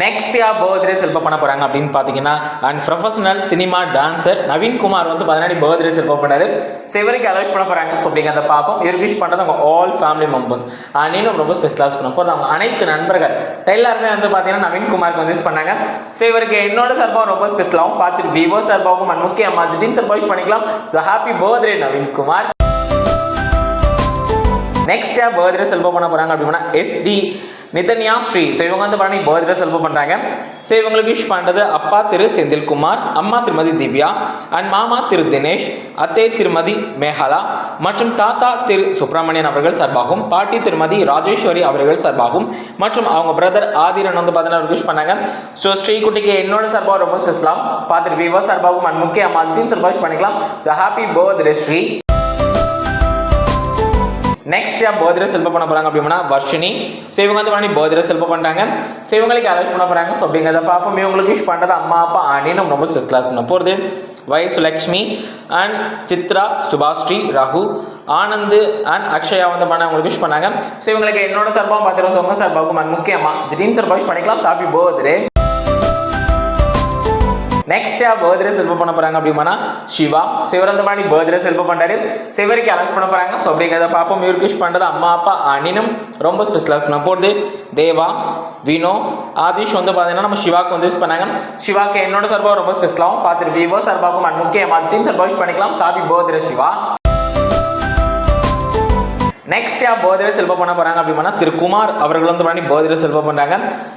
Next யா birthday செல்ப பண்ண போறாங்க அப்படின்னு பார்த்தீங்கன்னா and professional cinema dancer Naveenkumar வந்து பதினாடி பர்த்டே செல்ப பண்ணாரு. ஸோ இவருக்கு அலோஸ் பண்ண போறாங்க. ஸோ அப்படிங்கிறத பார்ப்போம். இவருக்கு விஷ் பண்ணுறது அவங்க ஆல் ஃபேமிலி மெம்பர்ஸ் நீனும் ரொம்ப ஸ்பெஷலாக பண்ண போகிறது அவங்க அனைத்து நண்பர்கள். எல்லாருமே வந்து பார்த்தீங்கன்னா நவீன்குமாருக்கு வந்து விஷ் பண்ணாங்க. ஸோ இவருக்கு என்னோட சார்பாக ரொம்ப ஸ்பெஷலாகவும் பார்த்துட்டு விவோ சார்பாகவும் அண்ட் முக்கியமாக ஜிடின் சார்பாக விஷ் பண்ணிக்கலாம். So happy birthday Naveenkumar next birthday செல்ப பண்ண போகிறாங்க அப்படின்னா எஸ்டி நிதன்யா ஸ்ரீ. ஸோ இவங்க வந்து பண்ணி பர்த்டே செல்ப பண்ணுறாங்க ஸோ இவங்களுக்கு விஷ் பண்ணுறது அப்பா திரு செந்தில்குமார் அம்மா திருமதி திவ்யா அண்ட் மாமா திரு தினேஷ் அத்தை திருமதி மேகலா மற்றும் தாத்தா திரு சுப்பிரமணியன் அவர்கள் சார்பாகவும் பாட்டி திருமதி ராஜேஸ்வரி அவர்கள் சார்பாகவும் மற்றும் அவங்க பிரதர் ஆதிரன் வந்து பார்த்தீங்கன்னா விஷ் பண்ணாங்க ஸோ ஸ்ரீகுட்டிக்கு என்னோட சார்பாக ரொம்ப ஸ்பெஷலாம் பார்த்துட்டு விவோ சார்பாகவும் அண்ட் முக்கிய அம்மா டீம் சார்பாக விஷ் பண்ணிக்கலாம். So happy birthday Shri. Next birthday செல்ப பண்ண போறாங்க அப்படின்னா வர்ஷினி. ஸோ இவங்க வந்து பண்ணி பர்த்டே செல்ப பண்ணுறாங்க ஸோ இவங்களுக்கு அலோஸ் பண்ண போறாங்க. ஸோ அப்படிங்கிறத பார்ப்போம். இவங்களுக்கு விஷ் பண்ணுறது அம்மா அப்பா அணினும் ரொம்ப ஸ்பெஷலாக பண்ண போகிறது வயசு லக்ஷ்மி அண்ட் சித்ரா சுபாஸ்ரீ ரகு ஆனந்த் அண்ட் அக்ஷயா வந்து பண்ண அவங்களுக்கு விஷ் பண்ணாங்க. ஸோ இவங்களுக்கு என்னோட சார்பாகவும் பார்த்துருவோம். உங்கள் சார்பாகவும் அண்ட் முக்கியமாக ட்ரீம் சார்பாக விஷ் பண்ணிக்கலாம். ஹாப்பி பர்த்டே நெக்ஸ்ட் பர்த்டே செல்ப பண்ண போறாங்க அப்படின்னா சிவா. ஸோ மாதிரி பர்த்டே செல்ப பண்றாரு. சிவரிக்கு இவருக்கு பண்ண போறாங்க. ஸோ அப்படிங்கிறத பார்ப்போம். இவருக்கு விஷ் பண்ணுறது அம்மா அப்பா அனினும் ரொம்ப ஸ்பெஷலாக பண்ண போகிறது தேவா வினோ ஆதிஷ் வந்து பார்த்தீங்கன்னா நம்ம சிவாக்கு வந்து யூஸ் பண்ணாங்க. சிவாக்கு என்னோட சார்பாக ரொம்ப ஸ்பெஷலாகவும் பார்த்துட்டு விவோ சார்பாகவும் அண்ட் முக்கியமாக டீம் சார்பாக யூஸ் பண்ணிக்கலாம். சாபி பர்த்டே சிவா. நெக்ஸ்ட் யா பர்த்டே செல்வம் பண்ண போறாங்க அப்படின்னா திரு குமார் அவர்கள் வந்து பண்ணி பர்த்டே செல்வம் பண்றாங்க.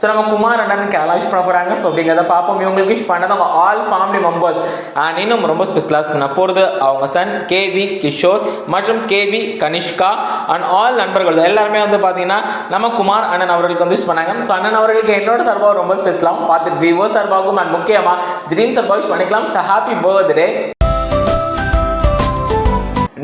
ஸோ நம்ம குமார் அண்ணனுக்கு கேலாஷ் பண்ண போறாங்க. ஸோ அப்படிங்கிறத பார்ப்போம். இவங்களுக்கு விஷ் பண்ணது அவங்க ஆல் ஃபேமிலி மெம்பர்ஸ் அண்ட் இன்னும் ரொம்ப ஸ்பெஷலாக பண்ண போகிறது அவங்க சன் கேவி கிஷோர் மற்றும் கேவி கனிஷ்கா அண்ட் ஆல் நண்பர்கள் எல்லாருமே வந்து பார்த்தீங்கன்னா நம்ம குமார் அண்ணன் அவர்களுக்கு வந்து விஷ் பண்ணாங்க. ஸோ அண்ணன் அவர்களுக்கு என்னோட சார்பாக ரொம்ப ஸ்பெஷலாகவும் பார்த்துட்டு விவோ சார்பாகவும் அண்ட் முக்கியமாக ட்ரீம் சார்பாக விஷ் பண்ணிக்கலாம். So happy birthday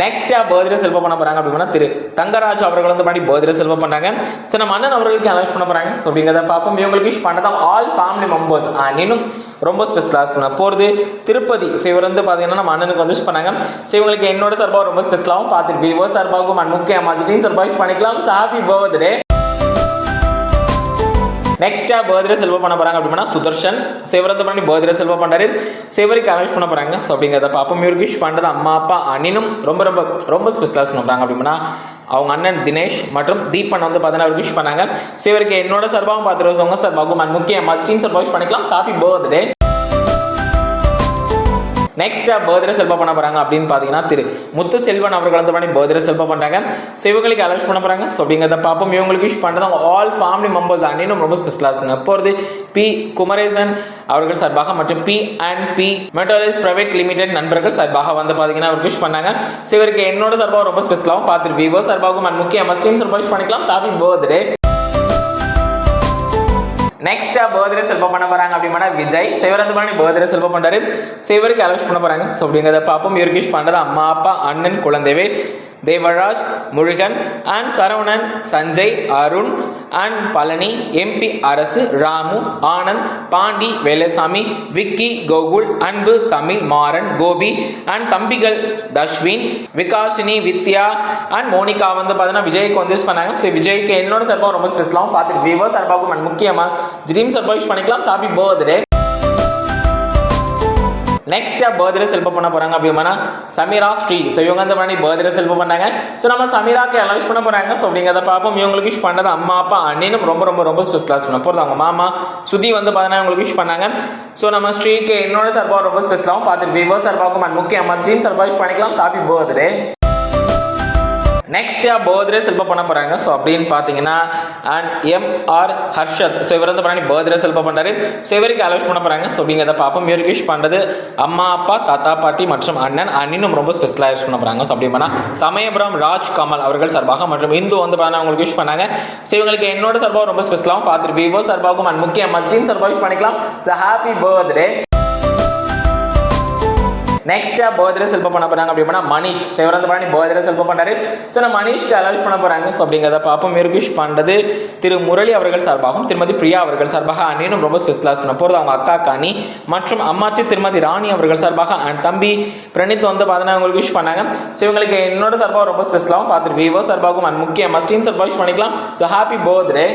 next birthday செல்வ பண்ண போறாங்க அப்படின்னா திரு தங்கராஜ் அவர்கள் வந்து பண்ணி பர்த்டே செல்வ பண்ணாங்க ஸோ நம்ம அண்ணன் அவர்களுக்கு அனௌன்ஸ் பண்ண போறாங்க. ஸோ அப்படிங்கிறத பார்ப்போம். இவங்களுக்கு விஷ் பண்ணதான் ஆல் ஃபேமிலி மெம்பர்ஸ் இன்னும் ரொம்ப ஸ்பெஷலாக பண்ண போகிறது திருப்பதி. ஸோ இவர் வந்து பார்த்தீங்கன்னா நம்ம அண்ணனுக்கு வந்து விஷ் பண்ணாங்க. ஸோ இவங்களுக்கு என்னோட சார்பாக ரொம்ப ஸ்பெஷலாகவும் பார்த்துட்டு விவோ சார்பாகவும் அண்ட் முக்கிய அம்மாஜிட்டின் சார்பாக விஷ் பண்ணிக்கலாம் ஹாப்பி பர்த்டே நெக்ஸ்டா பர்த்டே செல்வா பண்ண போறாங்க அப்படின்னா சுதர்ஷன். சிவரத்து பண்ணி பர்த்டே செல்வா பண்ணாரு சிவருக்கு அரேஞ்ச் பண்ண போறாங்க. ஸோ அப்படிங்கிறத பார்ப்போம். இவருக்கு விஷ் பண்ணுறது அம்மா அப்பா அனினும் ரொம்ப ரொம்ப ரொம்ப ஸ்பெஷலாக பண்ணுறாங்க அப்படின்னா அவங்க அண்ணன் தினேஷ் மற்றும் தீபன் வந்து பார்த்தீங்கன்னா அவர் விஷ் பண்ணாங்க. சிவருக்கு என்னோட சார்பாகவும் பார்த்துருவோம் சார் பகுமான் அண்ட் முக்கிய மஸ்டீம் சார்பாக விஷ் பண்ணிக்கலாம். ஹாப்பி பர்த்டே நெக்ஸ்ட் பர்த்டே செல்ப பண்ண போறாங்க அப்படின்னு பார்த்தீங்கன்னா திரு முத்து செல்வன் அவர்கள் வந்து பண்ணி பர்த்டே செல்ப பண்றாங்க. ஸோ இவங்களுக்கு அலர்ட் பண்ண போறாங்க. ஸோ அப்படிங்கிறத பார்ப்போம். இவங்களுக்கு விஷ் பண்ணுறது அவங்க ஆல் ஃபேமிலி மெம்பர்ஸ் அன்னும் ரொம்ப ஸ்பெஷலாக இருக்குங்க போகிறது பி குமரேசன் அவர்கள் சார்பாக மற்றும் B and B Metolis private limited நண்பர்கள் சார்பாக வந்து பார்த்தீங்கன்னா அவருக்கு விஷ் பண்ணாங்க. ஸோ இவருக்கு என்னோட சார்பாக ரொம்ப ஸ்பெஷலாகவும் பார்த்துட்டு விவோ சார்பாகவும் அண்ட் முக்கிய மஸ்லீம் சார்பாக விஷ் பண்ணிக்கலாம். Happy birthday. நெக்ஸ்ட் பர்த்டே செல்வம் பண்ண போறாங்க அப்படின்னா விஜய். சிவரந்து பண்ணி பர்த்டே செல்வம் பண்றாரு. ஸோ இவருக்கு பண்ண போறாங்க? ஸோ அப்படிங்கிறத பார்ப்போம். இவருக்கு விஷ் பண்றது அம்மா அப்பா அண்ணன் குழந்தைவே. Devaraj Murugan and Saravanan Sanjay Arun and Palani MP Arasu Ramu Anand Pandi வேலசாமி Vicky Gokul அன்பு தமிழ் மாறன் கோபி அண்ட் தம்பிகள் தஷ்வின் விகாஷினி வித்யா அண்ட் மோனிகா வந்து பார்த்தீங்கன்னா விஜய்க்கு வந்து யூஸ் பண்ணாங்க. சரி விஜய்க்கு என்னோட சார்பாக ரொம்ப ஸ்பெஷலாகவும் பார்த்துட்டு விவோ சார்பாகவும் அண்ட் முக்கியமாக ட்ரீம் சார்பாக பண்ணிக்கலாம். ஹாப்பி பர்த்டே நெக்ஸ்ட் பர்த்டே செல்ப பண்ண போறாங்க. அப்படின்னா சமீரா ஸ்ரீ ஸோ இவங்க வந்து பண்ணி பர்த்டே செல்ப பண்ணாங்க. ஸோ நம்ம சமீராக்கு விஷ் பண்ண போறாங்க. ஸோ அப்படிங்கிறத பார்ப்போம். இவங்களுக்கு விஷ் பண்ணது அம்மா அப்பா அண்ணனும் ரொம்ப ரொம்ப ரொம்ப ஸ்பெஷலாக பண்ண போகிறது அவங்க மாமா சுதி வந்து பார்த்தீங்கன்னா இவங்களுக்கு விஷ் பண்ணாங்க. ஸோ நம்ம ஸ்ரீக்கு என்னோட சார்பாக ரொம்ப ஸ்பெஷலாகவும் பார்த்துட்டு விவோ சார்பாகவும் அண்ட் முக்கிய அம்மா சார்பாக விஷ் பண்ணிக்கலாம். ஹாப்பி பர்த்டே நெக்ஸ்ட் பர்த்டே செல்ப பண்ண போறாங்க. ஸோ அப்படின்னு பார்த்தீங்கன்னா அண்ட் எம்ஆர் ஹர்ஷத் ஸோ இவர் வந்து பண்ணி பர்த்டே செல்ப பண்ணுறாரு ஸோ இவருக்கு அலோஸ் பண்ண போறாங்க. ஸோ அப்படிங்கிறத பார்ப்போம். இவருக்கு விஷ் பண்ணுறது அம்மா அப்பா தாத்தா பாட்டி மற்றும் அண்ணன். அண்ணனும் ரொம்ப ஸ்பெஷலாக யூஸ் பண்ண போறாங்க. ஸோ அப்படி பண்ணா சமயபுரம் ராஜ் கமல் அவர்கள் சார்பாக மற்றும் இந்து வந்து பார்த்தா அவங்களுக்கு விஷ் பண்ணாங்க. ஸோ இவங்களுக்கு என்னோட சார்பாக ரொம்ப ஸ்பெஷலாகவும் பார்த்துட்டு விவோ சார்பாகவும் அண்ட் முக்கிய மஸ்டீன் சார்பாக விஷ் பண்ணிக்கலாம். ஸோ ஹாப்பி பர்த்டே நெக்ஸ்ட்டாக பர்த்டே செல்ப பண்ண போகிறாங்க அப்படின்னா மனிஷ் சிவரந்த பழனி பர்த்டே செல்ப பண்ணுறாரு ஸோ நம்ம மனிஷ்க்கு அலவுஸ் பண்ண போகிறாங்க ஸோ அப்படிங்கிறத பார்ப்போம். மிருகிஷ் விஷ் பண்ணுறது திரு முரளி அவர்கள் சார்பாகவும் திருமதி பிரியா அவர்கள் சார்பாக அண்ணனும் ரொம்ப ஸ்பெஷலாக பண்ண போகிறது அவங்க அக்கா காணி மற்றும் அம்மாச்சி திருமதி ராணி அவர்கள் சார்பாக அண்ட் தம்பி பிரணீத் வந்து பார்த்தீங்கன்னா உங்களுக்கு விஷ் பண்ணாங்க. ஸோ இவங்களுக்கு என்னோட சார்பாக ரொம்ப ஸ்பெஷலாகவும் பார்த்துட்டு விவோ சார்பாகவும் அண்ட் முக்கிய மஸ்டீன் சார்பாக விஷ் பண்ணிக்கலாம். So happy birthday